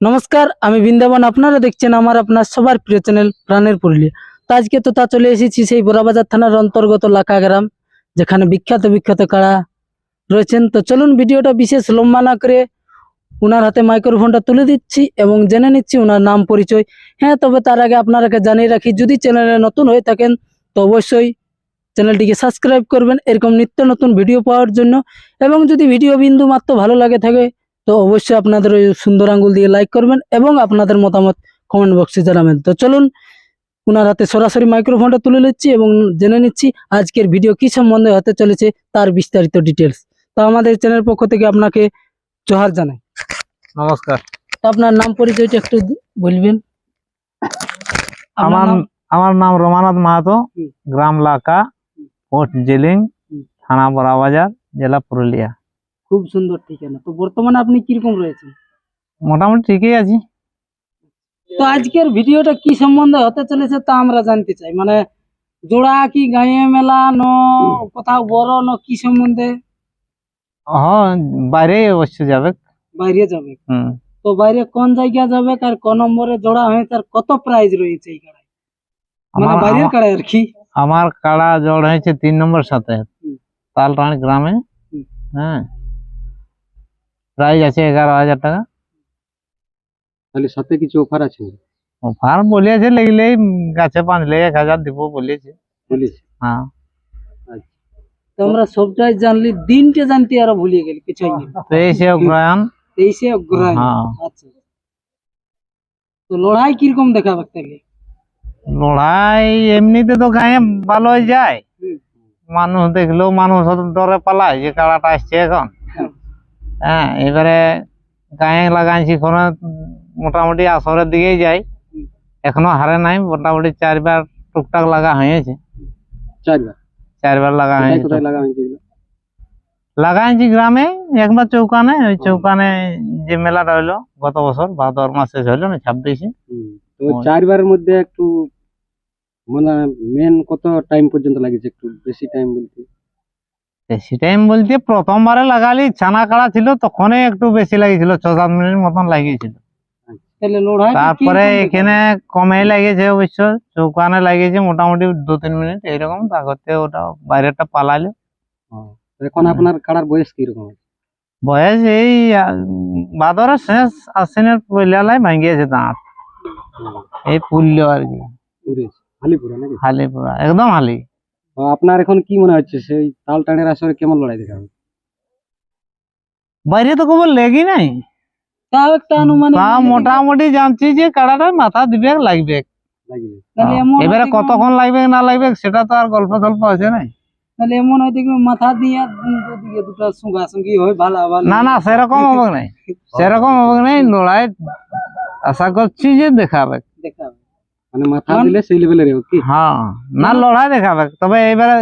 নমস্কার, আমি বৃন্দাবন। আপনারা দেখছেন আমার আপনার সবার প্রিয় চ্যানেল প্রাণের পুরুলিয়া। তো আজকে তো তা চলে এসেছি সেই বোরাবাজার থানার অন্তর্গত লাকা গ্রাম, যেখানে বিখ্যাত বিখ্যাত কারা রয়েছেন। তো চলুন ভিডিওটা বিশেষ লম্বা না করে ওনার হাতে মাইক্রোফোনটা তুলে দিচ্ছি এবং জেনে নিচ্ছি ওনার নাম পরিচয়। হ্যাঁ তবে তার আগে আপনারাকে জানিয়ে রাখি, যদি চ্যানেলে নতুন হয়ে থাকেন, তো অবশ্যই চ্যানেলটিকে সাবস্ক্রাইব করবেন। এরকম নিত্য নতুন ভিডিও পাওয়ার জন্য। এবং যদি ভিডিও বিন্দু মাত্র ভালো লাগে থাকে তো অবশ্যই আপনাদের ওই সুন্দর আঙ্গুল দিয়ে লাইক করবেন এবং আপনাদের মতামত কমেন্ট বক্সে জানাবেন। তো চলুন ওনার হাতে সরাসরি মাইক্রোফোনটা তুলে নিচ্ছি এবং জেনে নিচ্ছি আজকের ভিডিও কি সম্বন্ধে হতে চলেছে তার বিস্তারিত ডিটেলস তো আমাদের চ্যানেল পক্ষ থেকে আপনাকে জোহার জানাই। নমস্কার। তো আপনার নাম পরিচয়টা একটু বলবেন। আমার আমার নাম রমানাথ মাহাতো গ্রাম লাকা পোস্ট জেলিং। থানা বড়াবাজার জেলা পুরুলিয়া। খুব সুন্দর ঠিকানা। তো বর্তমানে আপনি কীরকম রয়েছেন? মোটামুটি ঠিকই আছি। তো আজকের ভিডিওটা কি সম্বন্ধে হতে চলেছে তা আমরা জানতে চাই। মানে জোড়া কি গায়ে মেলা ন কোথাও বড় ন কি সম্বন্ধে? হ্যাঁ বাইরে অবশ্য যাবে। বাইরে যাবে। হুম। তো বাইরে কোন জায়গা যাবে আর ক নম্বরে জোড়া হয়েছে আর কত প্রাইজ রয়েছে এই কাড়ায়? মানে বাইরের কাড়ায় আর কি? আমার কাড়া জড় হয়েছে তিন নম্বর সাথে। তালরানি গ্রামে। হ্যাঁ। প্রাইস আছে এগারো হাজার টাকা। তাহলে সাথে কিছু অফার আছে অফার বলিয়েছে লেগলেই গাছে বাঁধলে এক হাজার দিব বলিয়েছে। বলিস হ্যাঁ। তো আমরা সবটাই জানলি দিনটা জানতে আরও ভুলিয়ে গেলি কিছু তেইশে অগ্রহায়ণ। তেইশে অগ্রহায়ণ। হ্যাঁ। আচ্ছা। তো লড়াই কীরকম দেখাবে তাহলে? লড়াই এমনিতে তো গায়ে ভালোই যায়। মানুষ দেখলেও মানুষ ডরে পালায় যে কাড়াটা আসছে এখন। হ্যাঁ। এবারে গায়ে লাগাইছি কোনো মোটামুটি আসরের দিকেই যাই এখনও হারে নাই মোটামুটি চারবার টুকটাক লাগা হয়েছে চারবার চারবার লাগা হয়েছে? লাগাইছি গ্রামে একবার চৌকানে ওই চৌকানে যে মেলাটা হইল গত বছর ভাদর মাসে শেষ হইল না ছাব্বিশে। তো চারবারের মধ্যে একটু মানে মেন কত টাইম পর্যন্ত লাগিয়েছে একটু বেশি টাইম বলতে বেশি টাইম বলতে প্রথমবারে লাগালি ছানা কাড়া ছিল তখনই একটু বেশি লাগিয়েছিল ছ সাত মিনিট মতন লাগিয়েছিল। তারপরে এখানে কমে লাগিয়েছে অবশ্য চৌকানে লাগিয়েছে মোটামুটি দু তিন মিনিট এইরকম করতে ওটা বাইরেটা পালালো। এখন আপনার কাড়ার বয়স কীরকম? বয়স এই আহ, ভাদরের শেষ আশ্বিনের পয়লালাই ভাঙিয়েছে দাঁত। এই পুল্য আর কি। হালিপুরা একদম হালি। আপনার এখন কি মনে হচ্ছে? সেই তাল টানের আসরে কেমন লড়াই দেখাবে বাইরে তো খবর লেগি নাই। তাও একটা অনুমান তা মোটামুটি জানছি যে কাড়াটা মাথা দিবে লাগবে। তাহলে হ্যাঁ, এবারে কতক্ষণ লাগবে না লাগবে সেটা তো আর গল্প টল্প আছে নাই। তাহলে এমন হয়তো কি মাথা দিয়ে দুদিকে দুটো সুঙ্গা সুঙ্গি হয় ভালো ভালো না না সেরকম হবে নাই। সেরকম হবে নাই লড়াই আশা করছি যে দেখাবে। দেখাবে। মানে মাথা দিলে সেই লেভেলের কি? হ্যাঁ। না লড়াই দেখাবে। তবে এবারে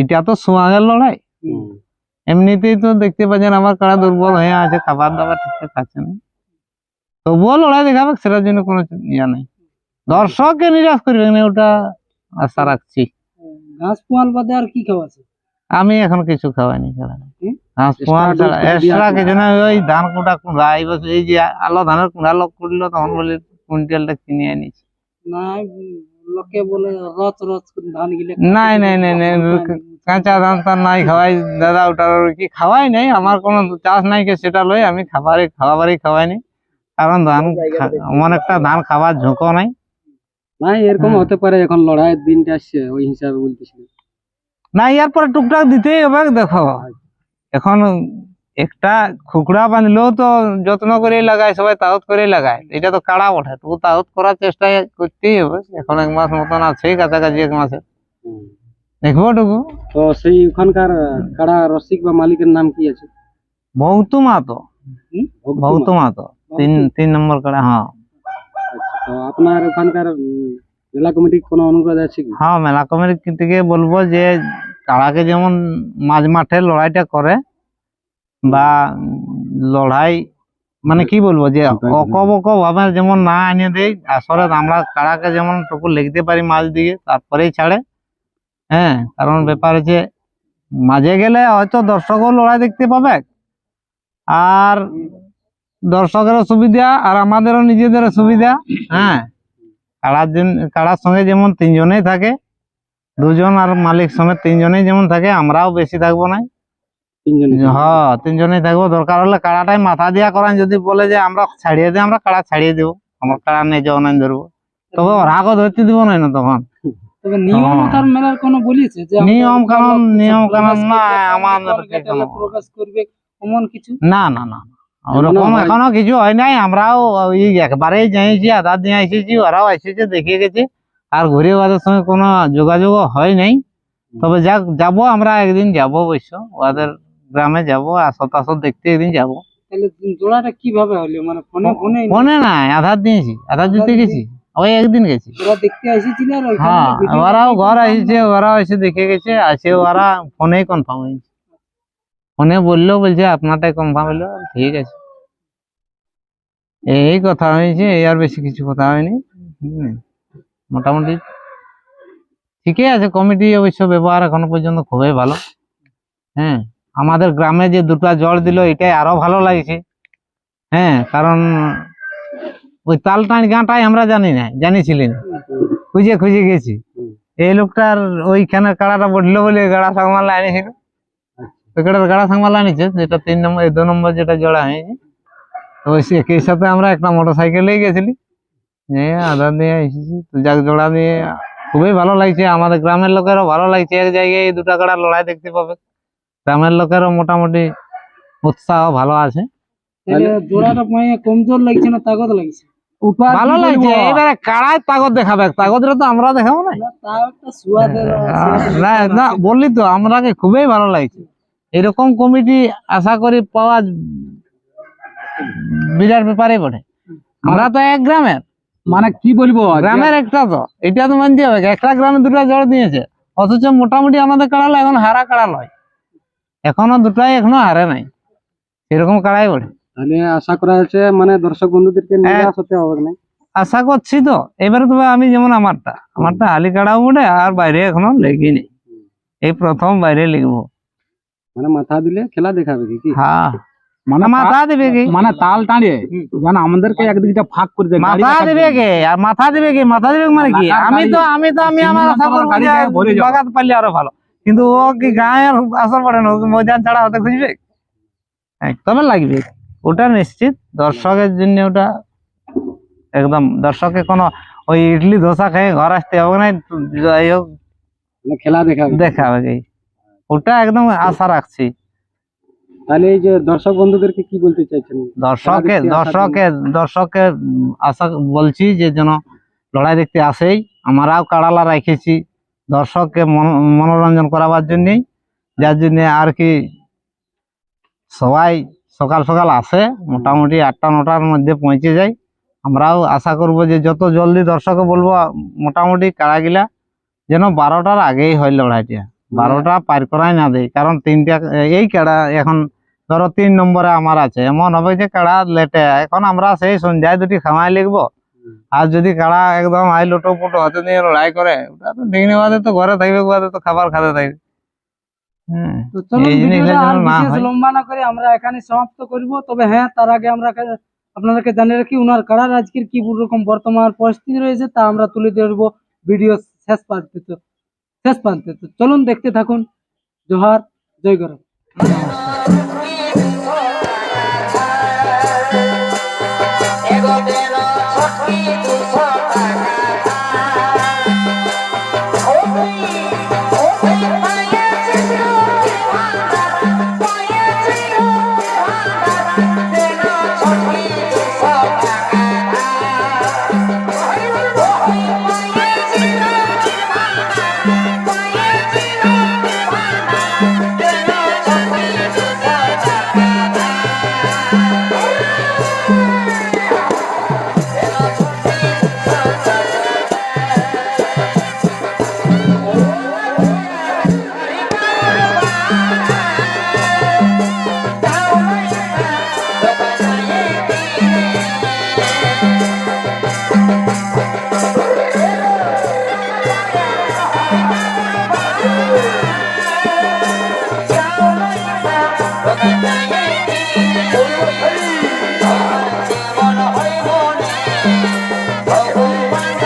এটা তো সোয়াগের লড়াই। এমনিতেই তো দেখতে পাচ্ছেন আমার কাড়া দুর্বল হয়ে আছে খাবার দাবার ঠিকঠাক আছে না। তবুও লড়াই দেখাবে সেটার জন্য কোনো ইয়া নেই। দর্শককে নিরাশ করবে না ওটা আশা রাখছি। ঘাস পোয়াল বাদে আর কি খাওয়াছে আমি এখন কিছু খাওয়াইনি খেলা ঘাস Extra পোয়া dose ছাড়া এক্সট্রা কিছু না ওই ধান কুটা কুড়া এই যে আলো ধানের কুড়া লোক করল তখন বলে কুইন্টালটা কিনে আনিছি না লোকে বলে ধান গিলে নাই নাই নাই নাই কাঁচা ধান টান নাই খাওয়াই। দাদা ওটার কি খাওয়াই নাই আমার কোনো চাষ নাই কে সেটা লই আমি খাবারই খাবারই খাওয়াই নাই। কারণ ধান এমন একটা ধান খাবার ঝুঁকো নাই। না এরকম হতে পারে এখন লড়াইয়ের দিনটা আসছে ওই হিসাবে বলতেছিল না ইয়ার পরে টুকটাক দিতেই হবে দেখো। এখন একটা খুকড়া বাঁধলেও তো যত্ন করে লাগায় সবাই তাহত করে লাগায়। এটা তো কাড়া বটে তবু তাহত করার চেষ্টা করতেই হবে এখন এক মাস মতন আছে কাছাকাছি এক মাসে। দেখব টুকু। তো সেই ওখানকার কাড়া রসিক বা মালিকের নাম কি আছে? বহুত মাতো বহুত মাতো তিন তিন নম্বর কাড়া হ্যাঁ। আচ্ছা, তো আপনার ওখানকার উম, জেলা কমিটির কোনো অনুরোধ আছে কি? হ্যাঁ মেলা কমিটি থেকে বলব যে কাড়াকে যেমন মাঝ মাঠে লড়াইটা করে বা লড়াই মানে কি বলব যে অকব অক ভাবে যেমন না এনে দেয় আসলে আমরা কাড়াকে যেমন টুকু লিখতে পারি মাঝ দিয়ে তারপরেই ছাড়ে। হ্যাঁ কারণ ব্যাপার হচ্ছে মাঝে গেলে হয়তো দর্শকও লড়াই দেখতে পাবে। আর দর্শকেরও সুবিধা আর আমাদেরও নিজেদেরও সুবিধা। হ্যাঁ কাড়ার কাড়ার সঙ্গে যেমন তিনজনেই থাকে দুজন আর মালিক সমেত তিনজনেই যেমন থাকে আমরাও বেশি থাকব না। হ্যাঁ তিনজনেই থাকব। দরকার হলে কাড়াটাই মাথা দিয়া করান। যদি বলে যে আমরা ছাড়িয়ে দিই আমরা কাড়া ছাড়িয়ে দেবো। আমার কাড়া নিয়ে যাও নাই ধরবো। তবে ওরাকে ধরতে দিব না না তখন। নিয়ম। তার মেলার কোনো বলিছে যে আমরা নিয়ম কানুন নিয়ম কানুন না আমাদের আমাদের গেটে কোনো- প্রকাশ করবে এমন কিছু? না না না। ওরকম এখনও কিছু হয় নাই। আমরাও ওই একবারেই যাইছি আধা দিয়ে এসেছি ওরাও এসেছে দেখে গেছে। আর ঘুরে ওদের সঙ্গে কোনো যোগাযোগ হয় নাই। তবে যাক যাব আমরা একদিন যাব অবশ্য। ওদের গ্রামে যাব আসত আসত দেখতে একদিন যাব। তাহলে জোড়াটা কীভাবে হলো? মানে ফোনে ফোনে মনে নাই আধার দিয়েছি। আধার দিতে গেছি। ওই একদিন গেছি। ওরা দেখতে এসেছিল আর হ্যাঁ ওরাও ঘর। এসেছে ওরাও এসে দেখে গেছে আছে ওরা ফোনেই কনফার্ম হয়েছে। ফোনে বলল বলছে আপনারটাই কনফার্ম হলো ঠিক আছে। এই কথা হয়েছে এই আর বেশি কিছু কথা হয়নি। মোটামুটি ঠিকই আছে কমিটি অবশ্য ব্যবহার এখনও পর্যন্ত খুবই ভালো। হ্যাঁ। আমাদের গ্রামে যে দুটো জল দিল, এটাই আরও ভালো লাগছে। হ্যাঁ কারণ ওই তালটান গাঁটাই আমরা জানি না জানিছিলি না খুঁজে খুঁজে গেছি। এই লোকটার ওইখানে কাড়াটা বলল বলে গাড়া সাংমালা আনিছিল ওই গাড়া সাংমালা আনিছে, যেটা তিন নম্বর দু নম্বর যেটা জোড়া হয়েছে। তো ওই সে- একই সাথে আমরা একটা মোটর সাইকেলে গেছিলি। যে আধার দিয়ে এসেছি। যাক, জোড়া দিয়ে খুবই ভালো লাগছে। আমাদের গ্রামের লোকেরও ভালো লাগছে। এক জায়গায় এই দুটা কাড়া লড়াই দেখতে পাবে। গ্রামের লোকেরও মোটামুটি উৎসাহ ভালো আছে। জোড়াটা পায়ে কমজোর লাগছে না তাগত লাগছে? ভালো লাগছে এবারে কাড়ায় তাগত দেখাবে তাগতরে তো আমরা দেখাবো না। না বললি তো আমরাকে খুবই ভালো লাগছে। এরকম কমিটি আশা করি পাওয়া বিরাট ব্যাপারে বটে। আমরা তো এক গ্রামের। মানে কি বলব? গ্রামের একটা তো এটা তো মানতে হবে। একটা গ্রামে দুটো জড় দিয়েছে। অথচ মোটামুটি আমাদের কাড়ালো এখন হারা কাড়া লয়। এখনও দুটাই এখনও হারে নাই। এরকম কাড়াই বটে তাহলে আশা করা হচ্ছে মানে দর্শক বন্ধুদেরকে নিয়ে হ্যাঁ। হবে না। আশা করছি তো। এবারে তবে আমি যেমন আমারটা আমারটা হালি কাড়াও বটে আর বাইরে এখনও লেগি এই প্রথম বাইরে লিখব। মানে মাথা দিলে খেলা দেখাবে কি হ্যাঁ। মানে মাথা দিবে কি? মানে তাল টাঁড়িয়ে যেন আমাদেরকে একদিকটা ফাঁক করে দেয় মাথা দিবে কে? আর মাথা দিবে কি? মাথা দিবে মানে কি? আমি তো আমি তো আমি আমার আশা করব। লাগাতে পারলে আরও ভালো। কিন্তু ও কি গায়ের আসর পড়ে না? ও কি ময়দান ছাড়া হতে খুঁজবে? একদম লাগবে। ওটা নিশ্চিত। দর্শকের জন্য ওটা একদম। দর্শকে কোনো ওই ইডলি ধোসা খেয়ে ঘর আসতে হবে না। যাই হোক মানে খেলা দেখাবে। দেখা হবে ওটা একদম আশা রাখছি। তাহলে এই যে দর্শক বন্ধুদেরকে কি বলতে চাইছেন? দর্শকে দর্শকে দর্শকে আশা বলছি যে যেন লড়াই দেখতে আসেই। আমরাও কাড়ালা রেখেছি। দর্শককে মন- মনোরঞ্জন করাবার জন্যই, যার জন্য আর কি সবাই সকাল সকাল আসে, মোটামুটি আটটা, নটার মধ্যে পৌঁছে যায়। আমরাও আশা করব যে যত জলদি দর্শকে বলব, মোটামুটি কাড়াগিলা যেন বারোটার আগেই হয় লড়াইটা। বারোটা পার করাই না দেয়, কারণ তিনটা, এই কাড়া এখন ধরো তিন নম্বরে আমার আছে। এমন হবে যে কাড়া লেটে, এখন আমরা সেই সন্ধ্যায় দুটি খামাই লিখব আর যদি কারা একদম আই লোটো পোটো হাতে নিয়ে লড়াই করে ওটা তো বাদে তো ঘরে থাকবে বাদে তো খাবার খাতে থাকবে। না করে আমরা এখানে সমাপ্ত তবে হ্যাঁ তার আগে আমরা উনার কি রকম বর্তমান পরিস্থিতি রয়েছে তা আমরা তুলে ভিডিও শেষ শেষ চলুন দেখতে থাকুন। জোহার জয় গর Música